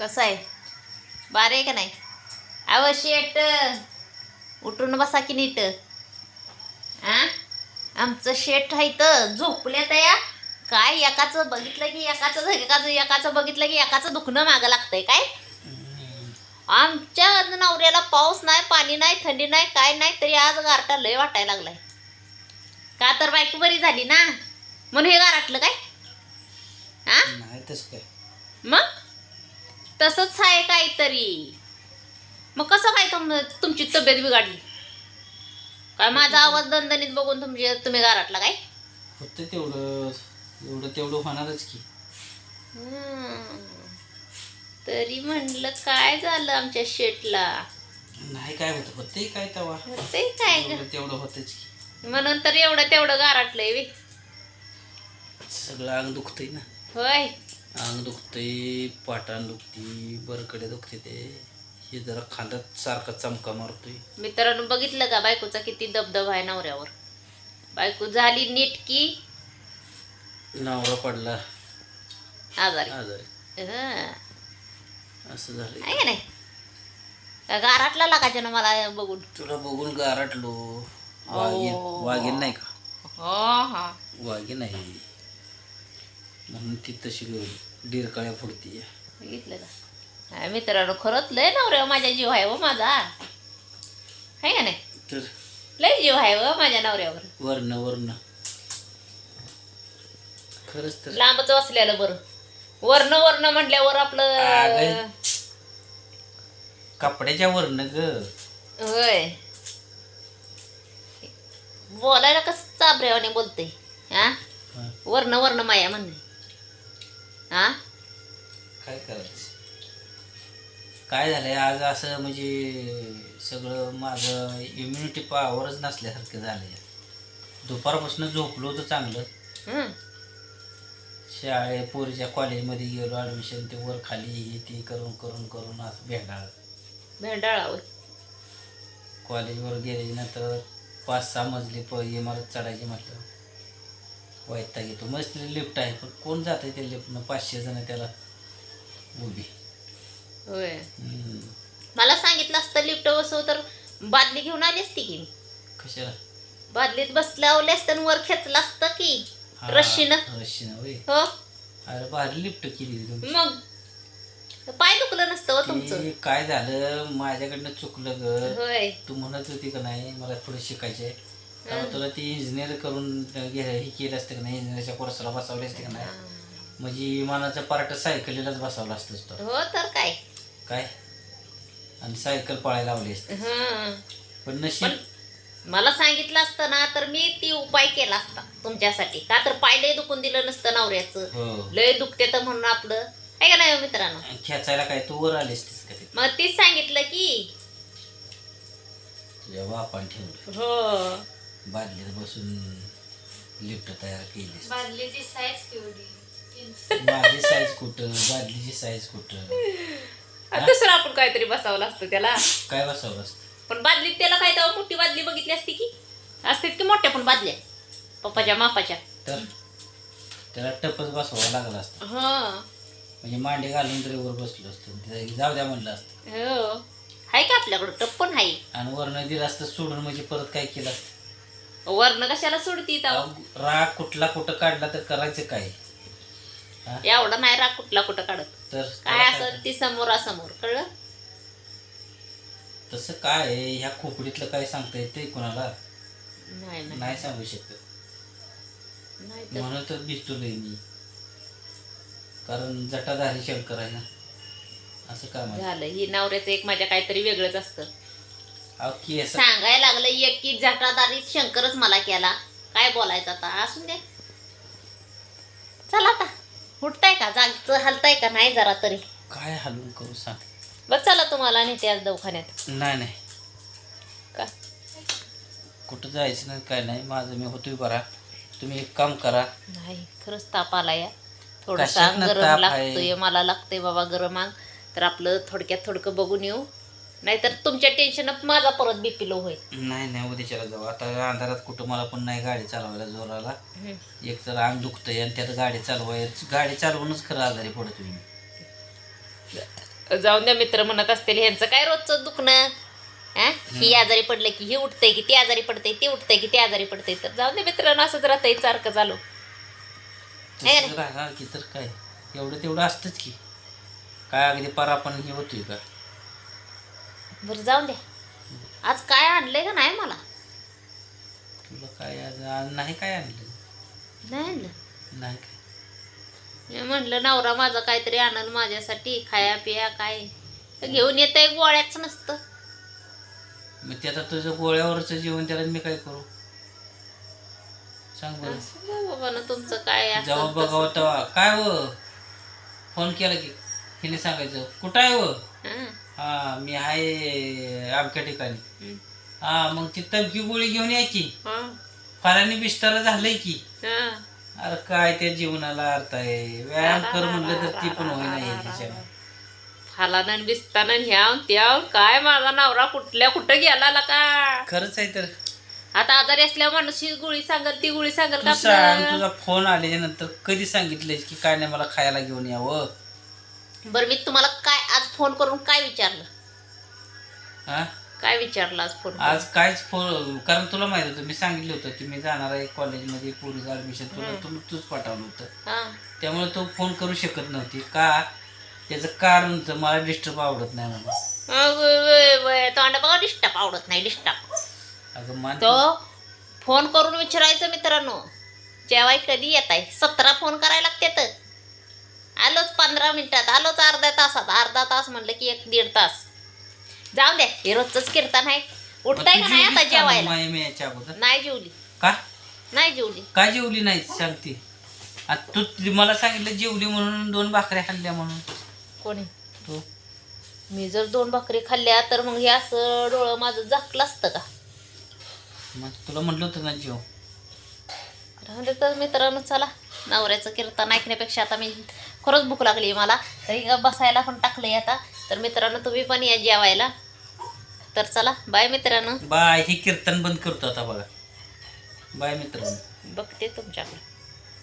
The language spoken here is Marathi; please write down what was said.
कसं आहे? बारे आहे का नाही? अव शेट उठून बसा की नीट. आ? आमचं शेट आहे तर झोपल्या या काय एकाचं बघितलं की एकाचं एकाचं एकाचं बघितलं की एकाचं दुखणं मागं लागतंय काय? आमच्या नवऱ्याला पाऊस नाही पाणी नाही थंडी नाही काय नाही तरी आज गारटा लय वाटायला लागलाय. का तर बायको बरी झाली ना? म्हणून हे गारटलं काय? हा तसं काय. मग? तसंच आहे काहीतरी. मग कसं काय तुम तुमची तब्येत बिघडली? काय माझा आवाज दणदणीत बघून तुमची तुम्ही गारटला काय? होतं तेवढं एवढं तेवढं होणारच की. हम्म. तरी म्हणलं काय झालं आमच्या शेटला? नाही काय होतं होतंय काय तवा? ते काय ग? एवढं तेवढं होतच की. म्हणून तर एवढं तेवढं गारटलंय सगळं अंग दुखतंय ना. होय. अंग दुखतंय पाटाण दुखती बरकडे दुखते ते. हे जरा खांद्यात सारखा चमका मारतोय. मित्रांनो बघितलं का बायकोचा किती दबदबा आहे नवऱ्यावर? बायको झाली नीट की नावरा पडला. आजारी. आजारी. हं. असं झालंय. आहे का नाही? का गाराटला लागायचं ना मला बघून? तुला बघून गारटलो ओ. वाघीन नाही का? हो हा. वाघीन नाही म्हणून ती तशी डिरकाळ्या फुडती बघितलं का? हा, मित्रांनो खरंच लय नवऱ्या माझ्या जीव आहे व माझा. आहे का नाही? तर? लय जीव आहे व माझ्या नवऱ्यावर. वर्ण वर्ण. खरंच तर. लांबच असलेलं बरं. वर्ण वर्ण म्हटल्यावर आपलं अगं. कपड्याच्या वर्ण ग. होय. बोलायला कसं चाबऱ्यावाने बोलते हा? हा, वर्ण वर्ण माया म्हणणे. हा? काय करायचं? काय झालंय? आज असं म्हणजे सगळं माझं इम्युनिटी पॉवरच नसल्यासारखं झालंय. दुपारपासून झोपलो होतं चांगलं. शाळे पोरीच्या कॉलेजमध्ये गेलो ॲडमिशन ते वर खाली हे ते करून करून करून असं भेंडाळ. भेंडाळा होय कॉलेजवर गेल्याच्यानंतर पाच सहा मजली प इमारत चढायची म्हटलं. वैताग येतो. मस्त लिफ्ट आहे. पण कोण जात आहे त्या लिफ्टनं? पाचशे जण त्याला उभी. होय. हम्म. मला सांगितलं असतं लिफ्ट बसव तर बादली घेऊन आली असती की. कशाला? बादलीत बसलावले असतं आणि वर खेचलं असतं की? हा, रश्शीनं. रश्शीनं होय. हो. अरे भारी लिफ्ट केली तुमची. मग? पाय दुखलं नसतं हो तुमचं. ती काय झालं? माझ्याकडनं चुकलं ग. होय. तू म्हणत होती का नाही? मला पुढे शिकायचे तुला ती इंजिनियर करून घे हे केलं असतं का नाही इंजिनियरच्या कोर्सला बसवले असते का नाही? म्हणजे विमानाचं पार्ट सायकलीलाच बसवलं असतंच तो. हो तर काय? काय? आणि सायकल पळायला लावली असते. हं. पण नशीब मला सांगितलं असतं ना तर मी ती उपाय केला असता तुमच्यासाठी. का तर पाय लय दुखून दिलं नसतं नवऱ्याचं. हो. लय दुखते तर म्हणून आपलं. आहे का नाही हो मित्रांनो खेचायला काय? तू वर आली असतीस का ते मग तीच सांगितलं की तुझ्या बापान ठेवलं. हो. बादलीत बसून लिफ्ट तयार केलीस. बादलीची साईज केवढी? माझी साईज कुठं? बादलीची साईज कुठं? दुसरं आपण काहीतरी बसावलं असतं त्याला. काय बसवलं असतं? पण बादलीत त्याला काय तेव्हा मोठी बादली बघितली असती की? असतात की मोठ्या पण बादल्या? पप्पाच्या मापाच्या. तर त्याला टपच बसवावं लागलं असतं. हो. म्हणजे मांडी घालून तरी वर बसलो असतो. जाऊ द्या म्हणलं असतं. हो. आहे का आपल्याकडं? टप पण आहे आणि वरनं दिलं असतं सोडून म्हणजे परत काय केलं असतं? वर्ण कशाला सोडती अहो, राग कुठला कुठं काढला तर करायचं काय? एवढा नाही राग कुठला कुठं काढत. तर काय त्याला असं ती समोरासमोर कळलं? तसं काय आहे, ह्या खोपडीतलं काय सांगता येते कोणाला? नाही नाही. नाही सांगू शकत. नाही तर? म्हणून तर भिजतोय मी. कारण जटाधारी शंकर आहे ना. असं काम आहे. झालं. ही नवऱ्याचं एक माझ्या काहीतरी वेगळंच असतं. केस सांगायला लागलं एक की जटादारी शंकरच मला केला. काय बोलायचं आता? असून दे. चला आता. उठताय का? जागचं हलताय का? नाही जरा तरी. काय हलवून करू सांग. बस चला तुम्हाला नेते आज दवाखान्यात. नाही नाही. का? कुठं जायचं नाही काय नाही. माझं मी होतोय बरा. तुम्ही एक काम करा. नाही खरंच ताप आला या. थोडंसं कशातनं गरम ताप लागतोय मला लागतंय बाबा गरम अंग तर आपलं थोडक्यात थोडकं बघून येऊ. नाहीतर तुमच्या टेन्शन माझा परत बीपी लो होईल. नाही नाही उद्याच्याला जाऊ. आता अंधारात कुठं मला पण नाही गाडी चालवायला जोराला. हम्म. एक तर अंग दुखतंय आणि त्यात गाडी चालवाय गाडी चालवूनच खरं आजारी पडतोय मी. जाऊन द्या मित्र म्हणत असतील ह्यांचं काय रोजचं दुखणं? हा ही आजारी पडलं की ही उठतंय की ती आजारी पडते ती उठतंय की ती आजारी पडते तर जाऊन दे मित्रांनो असंच राहतंय सारखं चालू. तसं राहणार की तर काय? एवढं तेवढं असतंच की. काय अगदी पार आपण हे होतोय का? बरं जाऊन द्या आज काय आणलंय का नाही मला? तुला काय आज आज नाही काय आणलं नाही आणलं. नाही काय? मी म्हणलं नवरा माझा काहीतरी आणल माझ्यासाठी खाया पिया काय? घेऊन येत आहे गोळ्याच नसतं. मग ते आता तुझं गोळ्यावरचं जेवण त्याला मी काय करू? सांग बरं. असं नाही बाबा ना तुमचं काय असं जेव्हा तसं. बघावं तेव्हा. काय व? फोन केला की हिने सांगायचं. कुठं आहे व? हं, मी आहे अमक्या ठिकाणी. हं, मग ती तमकी गोळी घेऊन यायची. हं, फराने बिस्तारा झालंय की. हं. अरे काय त्या जीवनाला अर्थ आहे. व्यायाम कर म्हणलं तर ती पण होईना याच्यानं फालानं बिस्तानं ह्याव त्याव काय माझा नवरा कुठल्या कुठं गेला का? खरंच आहे तर. आता आजारी असल्यावर माणूस गोळी सांगल ती गोळी सांगल का सांग? तुझा फोन आल्याच्यानंतर कधी सांगितलंयस की काय नाही मला खायला घेऊन यावं? बरं मी तुम्हाला काय आज फोन करून काय विचारलं? हा? काय विचारलं आज फोन आज कायच फोन कारण तुला माहीत होतं मी सांगितलं होतं की मी जाणार आहे कॉलेजमध्ये पोरीचं ऍडमिशन तुला तू तूच पाठवलं होतं. हा. त्यामुळे तो फोन करू शकत नव्हती. का? त्याचं कारण होतं मला डिस्टर्ब आवडत नाही तोंड बघा डिस्टर्ब आवडत नाही डिस्टर्ब अगं मान तो फोन करून विचारायचं मित्रांनो. जेवाय कधी येत आहे सतरा फोन करायला लागतात आलोच पंधरा मिनिटात आलोच अर्ध्या तासात. अर्धा तास म्हणलं की एक दीड तास. जाऊ द्या हे रोजच कीर्तन आहे. उठताय का नाही आता जेवायला? नाही जेवली. का? नाही जेवली. का जेवली नाही सांगते? आता तू ती मला सांगितलं जेवली म्हणून दोन भाकऱ्या खाल्ल्या म्हणून. कोणी? तू? मी जर दोन भाकरी खाल्ल्या तर मग हे असं डोळं माझं झाकलं असतं का? मग तुला म्हटलं होतं ना जेव. राहू तर मित्रांनो चला. नवऱ्याचं कीर्तन ऐकण्यापेक्षा आता मी खरंच भूक लागली मला. तरी बसायला पण टाकलंय आता. तर मित्रांनो तुम्ही पण या जेवायला. तर चला बाय मित्रांनो. बाय हे कीर्तन बंद करतो आता बघा. बाय मित्रांनो. बघते तुमच्याकडे.